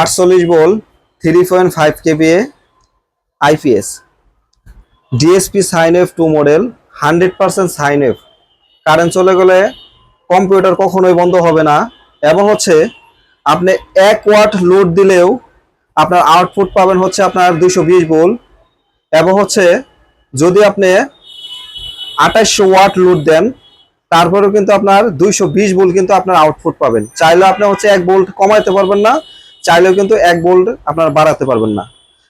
আটচল্লিশ বল three point five KVA IPS DSP sine F two model hundred percent sine F current চলে গেলে computer কখনোই বন্ধ হবে না। এবং হচ্ছে, আপনি এক ওয়াট লোড দিলেও আপনার আউটপুট পাবেন হচ্ছে আপনার দুশো বিশ বল এবং হচ্ছে, যদি আপনি আঠাশশো ওয়াট লোড দেন, তারপরেও কিন্তু আপনার দুইশো বিশ বোল্ট কিন্তু আপনার আউটপুট পাবেন। চাইলে আপনি হচ্ছে এক বোল্ট কমাইতে পারবেন না চাইলেও কিন্তু এক বোল্ট আপনার বাড়াতে পারবেন না।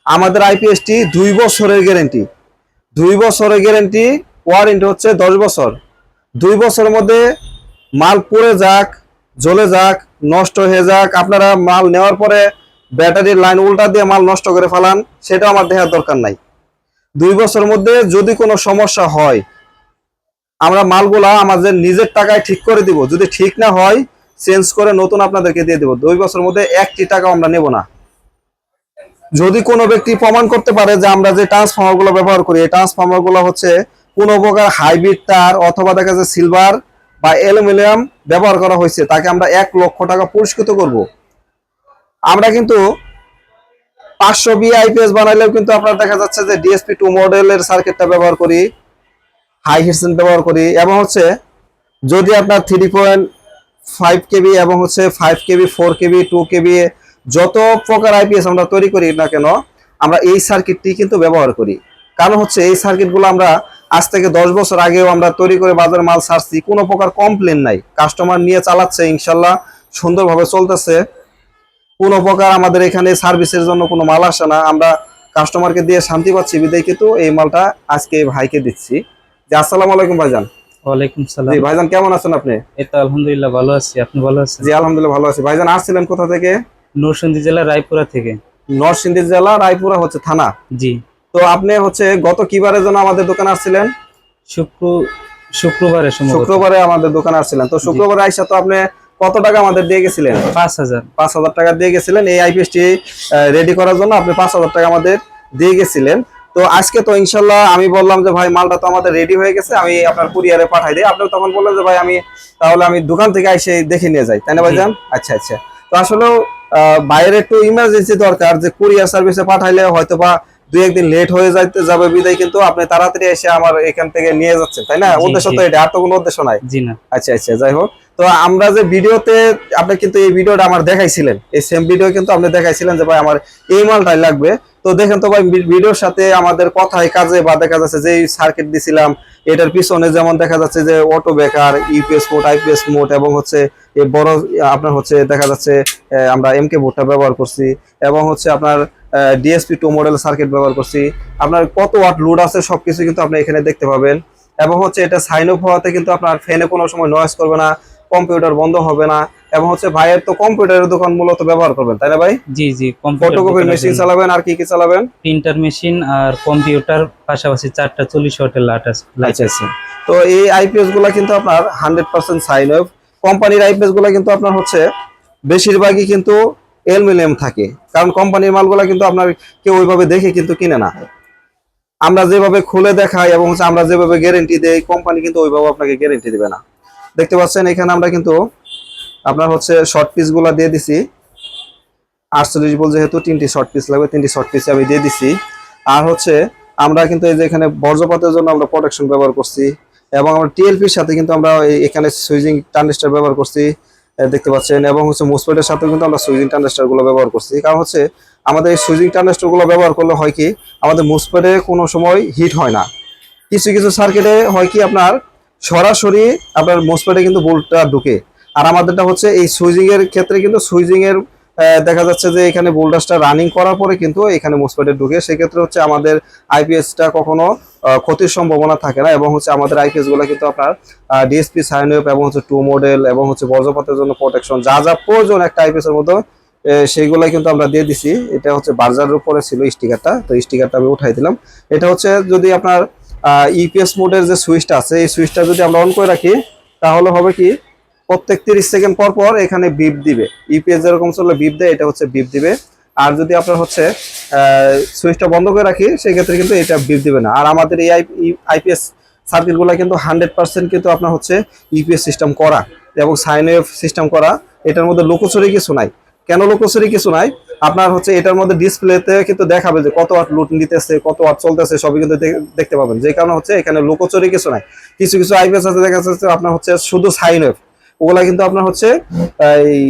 আমাদের আইপিএসটি দুই বছরের গ্যারেন্টি দুই বছরের গ্যারেন্টি ওয়ারেন্টি হচ্ছে দশ বছর। দুই বছরের মধ্যে মাল পড়ে যাক, জ্বলে যাক, নষ্ট হয়ে যাক, আপনারা মাল নেওয়ার পরে ব্যাটারির লাইন উল্টা দিয়ে মাল নষ্ট করে ফেলান সেটা আমার দেখার দরকার নাই। দুই বছরের মধ্যে যদি কোনো সমস্যা হয়, আমরা মালগুলা আমাদের নিজের টাকায় ঠিক করে দিব। যদি ঠিক না হয় চেঞ্জ করে নতুন আপনাদেরকে দিয়ে দেবো। দুই বছরের মধ্যে একটি টাকা আমরা নেব না। যদি কোনো ব্যক্তি প্রমাণ করতে পারে যে আমরা যে ট্রান্সফর্মারগুলো ব্যবহার করি, এই ট্রান্সফর্মারগুলো হচ্ছে কোনো প্রকার হাইব্রিড তার অথবা দেখা যাচ্ছে সিলভার বা অ্যালুমিনিয়াম ব্যবহার করা হয়েছে, তাকে আমরা এক লক্ষ টাকা পুরস্কৃত করব। আমরা কিন্তু পাঁচশো বি আইপিএস বানাইলেও কিন্তু আপনার দেখা যাচ্ছে যে ডিএসপি টু মডেলের সার্কিটটা ব্যবহার করি হাই হিটসেন ব্যবহার করি, এবং হচ্ছে যদি আপনার থ্রি পয়েন্ট ফাইভ কেবি এবং হচ্ছে five KV four KV two KV যত প্রকার আইপিএস আমরা তৈরি করি না কেন, আমরা এই সার্কিটটি কিন্তু ব্যবহার করি। কারণ হচ্ছে এই সার্কিটগুলো আমরা আজ থেকে দশ বছর আগেও আমরা তৈরি করে বাজার মাল ছাড়ছি, কোনো প্রকার কমপ্লেন নাই। কাস্টমার নিয়ে চালাচ্ছে, ইনশাল্লাহ সুন্দরভাবে চলতেছে। কোনো প্রকার আমাদের এখানে সার্ভিসের জন্য কোনো মাল আসে না। আমরা কাস্টমারকে দিয়ে শান্তি পাচ্ছি, বিদায় কিন্তু এই মালটা আজকে ভাইকে দিচ্ছি। যে আসসালামু আলাইকুম ভাইজান। ওয়ালাইকুম সালাম। জি ভাইজান কেমন আছেন আপনি? এই তো আলহামদুলিল্লাহ ভালো আছি। আপনি ভালো আছেন? জি আলহামদুলিল্লাহ ভালো আছি। ভাইজান আসছিলেন কোথা থেকে? নরসিংদী জেলা রায়পুরা থেকে। নরসিংদী জেলা রায়পুরা হচ্ছে থানা। জি। তো আপনি হচ্ছে গত কিবারের জন্য আমাদের দোকানে আসছিলেন? শুক্র শুক্রবারে শুক্রবারে আমাদের দোকানে আসছিলেন। তো শুক্রবারে আইসা তো আপনি কত টাকা আমাদের দিয়ে গেছিলেন? পাঁচ হাজার। পাঁচ হাজার টাকা দিয়ে গেছিলেন। এই আইপিএসটি রেডি করার জন্য আপনি পাঁচ হাজার টাকা আমাদের দিয়ে গেছিলেন। তো আজকে তো ইনশাল্লাহ আমি বললাম যে ভাই মালটা তো আমাদের রেডি হয়ে গেছে আমি আপনার কুরিয়ারে পাঠাই দিই। আপনি তখন বললেন যে ভাই আমি তাহলে আমি দোকান থেকে এসে দেখে নিয়ে যাই। তাই না ভাইজান? আচ্ছা আচ্ছা। তো আসলেও আহ, বাইরে একটু ইমার্জেন্সি দরকার যে কুরিয়ার সার্ভিসে পাঠাইলে হয়তো বা দুই একদিন লেট হয়ে যাইতে যাবে বিদায় কিন্তু আপনি তাড়াতাড়ি এসে আমার এখান থেকে নিয়ে যাচ্ছেন তাই না? উদ্দেশ্য তো এটা আর তো কোনো উদ্দেশ্য নাই। জি না। আচ্ছা আচ্ছা যাই হোক। তো আমরা যে ভিডিওতে আপনি কিন্তু এই ভিডিওটা আমার দেখাইছিলেন এই সেম ভিডিও কিন্তু আপনি দেখাইছিলেন যে ভাই আমার এই মালটাই লাগবে। তো দেখেন তো ভাই ভিডিওর সাথে আমাদের কথায় কাজে বা দেখা যাচ্ছে যে সার্কিট দিছিলাম, এটার পিছনে যেমন দেখা যাচ্ছে যে অটো বেকার ইউপিএস মোড আইপিএস মোড এবং হচ্ছে বড়, আপনার হচ্ছে দেখা যাচ্ছে আমরা এমকে বোর্ডটা ব্যবহার করছি এবং হচ্ছে আপনার ডিএসপি টু মডেল সার্কিট ব্যবহার করছি। আপনার কত ওয়াট লোড আছে সবকিছু কিন্তু আপনি এখানে দেখতে পাবেন। এবং হচ্ছে এটা সাইন অফ হওয়াতে কিন্তু আপনার ফ্যানে কোনো সময় নয়েজ করবে না। কম্পিউটার বন্ধ হবে না এবং হচ্ছে ভাইয়ের তো কম্পিউটারের দোকান মূলত ব্যবহার করবেন তাই না ভাই? জি জি ফটোকপি মেশিন চালাবেন আর কি কি চালাবেন? প্রিন্টার মেশিন আর কম্পিউটার পাশাপাশি চারটা চল্লিশ ওয়াটের লাট আছে লাইট আচ্ছা আচ্ছা। তো এই আইপিএসগুলা কিন্তু আপনার হান্ড্রেড পার্সেন্ট সাইন অফ কোম্পানির আইপিএসগুলা কিন্তু আপনার হচ্ছে বেশিরভাগই কিন্তু এলমিনিয়াম থাকে। কারণ কোম্পানির মালগুলা কিন্তু আপনার কেউ ওইভাবে দেখে কিন্তু কিনে না। আমরা যেভাবে খুলে দেখাই এবং হচ্ছে আমরা যেভাবে গ্যারেন্টি দেই কোম্পানি কিন্তু ওইভাবে আপনাকে গ্যারেন্টি দেবে না। দেখতে পাচ্ছেন, এখানে আমরা কিন্তু আপনার হচ্ছে শর্ট পিসগুলা দিয়ে দিছি। আটচল্লিশ বল যেহেতু, তিনটি শর্ট পিস লাগবে, তিনটি শর্ট পিস আমি দিয়ে দিছি। আর হচ্ছে, আমরা কিন্তু এই যে এখানে বর্জ্যপাতের জন্য আমরা প্রোটেকশন ব্যবহার করছি, এবং আমরা টিএলপির সাথে কিন্তু আমরা এখানে সুইজিং ট্রানজিস্টার ব্যবহার করছি দেখতে পাচ্ছেন, এবং হচ্ছে মুসপেটের সাথে কিন্তু আমরা সুইজিং ট্রানজিস্টারগুলো ব্যবহার করছি। কারণ হচ্ছে, আমাদের এই সুইজিং ট্রানজিস্টারগুলো ব্যবহার করলে হয় কি, আমাদের মুসপেটে কোনো সময় হিট হয় না। কিছু কিছু সার্কিটে হয় কি আপনার সরাসরি আপনার মুসপেটে কিন্তু বোল্টটা ঢুকে। আর আমাদেরটা হচ্ছে এই সুইজিং এর ক্ষেত্রে কিন্তু সুইজিং এর দেখা যাচ্ছে যে এখানে ভোল্টেজটা রানিং করার পরে কিন্তু এখানে মুসপেটে ঢুকে। সেক্ষেত্রে হচ্ছে আমাদের আইপিএসটা কখনো ক্ষতির সম্ভাবনা থাকে না এবং হচ্ছে আমাদের আইপিএসগুলো কিন্তু আপনার ডিএসপি সাইন এবং হচ্ছে টু মডেল এবং হচ্ছে বজ্রপাতের জন্য প্রোটেকশন যা যা প্রয়োজন একটা আইপিএস এর মধ্যে সেইগুলাই কিন্তু আমরা দিয়ে দিছি। এটা হচ্ছে বার্জারের উপরে ছিল স্টিকারটা, তো স্টিকারটা আমি উঠাই দিলাম। এটা হচ্ছে যদি আপনার ইপিএস মোডের যে সুইচটা আছে, এই সুইচটা যদি আমরা অন করে রাখি, তাহলে হবে কি? প্রত্যেক তিরিশ সেকেন্ড পর পর এখানে বিপ দিবে। ইপিএস যেরকম চললে বিপ দেয়, এটা হচ্ছে বিপ দিবে। আর যদি আপনার হচ্ছে সুইচটা বন্ধ করে রাখি, সেক্ষেত্রে কিন্তু এটা বিপ দিবে না। আর আমাদের এই আইপিএস সার্কিটগুলো কিন্তু হান্ড্রেড পার্সেন্ট কিন্তু আপনার হচ্ছে ইপিএস সিস্টেম করা এবং সাইন ওয়েভ সিস্টেম করা, এটার মধ্যে লোকচুরি কিছু নাই। কেন লোকচুরি কিছু নাই? আপনার হচ্ছে এটার মধ্যে ডিসপ্লেতে কিন্তু দেখাবে যে কত ওয়াট লুট নিতেছে, কত ওয়াট চলতেছে, সবই কিন্তু দেখতে পাবেন। যে কারণে হচ্ছে এখানে লোকচুরি কিছু নাই। কিছু কিছু আইপিএস আছে, দেখা যাচ্ছে আপনার হচ্ছে শুধু সাইন ওয়েভ ওগুলা কিন্তু আপনার হচ্ছে এই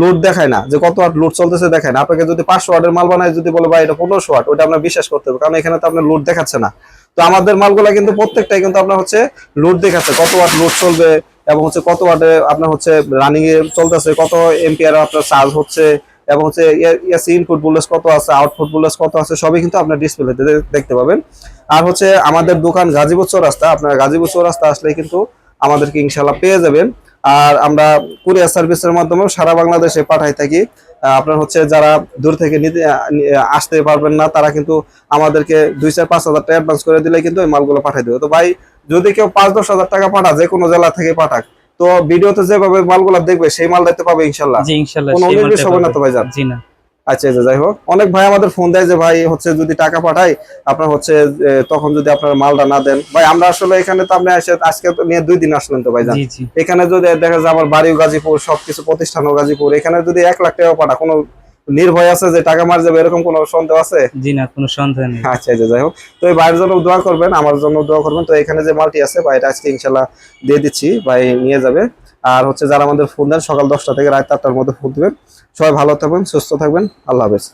লোড দেখায় না। যে কত ওয়াট লোড চলতেছে দেখায় না। আপনাকে যদি পাঁচশো ওয়াটের মাল বানায়, যদি বলে, ভাই, এটা পনেরোশো ওয়াট ওটা আপনার বিশ্বাস করতে হবে। কারণ এখানে তো আপনার লোড দেখাচ্ছে না। তো আমাদের মালগুলা কিন্তু প্রত্যেকটাই কিন্তু আপনার হচ্ছে লোড দেখাচ্ছে। কত ওয়াট লোড চলবে এবং হচ্ছে কত ওয়াটে আপনার হচ্ছে রানিং এ চলতেছে, কত এম্পিয়ার আপনার চার্জ হচ্ছে এবং হচ্ছে এসি ইনপুট ভোল্টেজ কত আছে আউটপুট ভোল্টেজ কত আছে, সবই কিন্তু আপনার ডিসপ্লেতে দেখতে পাবেন। আর হচ্ছে আমাদের দোকান গাজীপুর চৌরাস্তা, আপনার গাজীপুর চৌরাস্তা আসলে কিন্তু আমাদেরকে ইনশাল্লাহ পেয়ে যাবেন। আর আমরা কুরিয়ার সার্ভিসের মাধ্যমেও সারা বাংলাদেশে পাঠাই থাকি। আপনার হচ্ছে যারা দূর থেকে নিতে আসতে পারবেন না, তারা কিন্তু আমাদেরকে দুই চার পাঁচ হাজার টাকা অ্যাডভান্স করে দিলে কিন্তু ওই মালগুলো পাঠাই দেবে। তো ভাই, যদি কেউ পাঁচ দশ হাজার টাকা পাঠা যে কোনো জেলা থেকে পাঠাক তো ভিডিওতে যেভাবে মালগুলো দেখবে সেই মাল দেখতে পাবে ইনশাল্লাহ জি ইনশাল্লাহ কোনো হবে না তো ভাই জান জি না। আচ্ছা আচ্ছা যাই হোক। অনেক ভাই আমাদের ফোন দেয় যে ভাই হচ্ছে যদি টাকা পাঠাই আপনার হচ্ছে তখন যদি আপনার মালটা না দেন। ভাই আমরা আসলে এখানে তো আপনি আজকে তো নিয়ে দুই দিন আসলেন তো জি এখানে যদি দেখা যায় আমার বাড়িও গাজীপুর সবকিছু প্রতিষ্ঠানও গাজীপুর এখানে যদি এক লাখ টাকা পাঠা কোনো নির্ভয় আছে যে টাকা মার যাবে এরকম কোনো সন্দেহ আছে? জি না কোনো সন্দেহ নেই। আচ্ছা আচ্ছা যাই হোক। তো এই ভাইয়ের জন্য দোয়া করবেন আমার জন্য দোয়া করবেন। তো এখানে যে মালটি আছে ভাইটা আজকে ইনশাল্লাহ দিয়ে দিচ্ছি ভাই নিয়ে যাবে। আর হচ্ছে যারা আমাদের ফোন দেন সকাল দশটা থেকে রাত আটটার মধ্যে ফোন দেবেন। সবাই ভালো থাকবেন সুস্থ থাকবেন। আল্লাহ হাফেজ।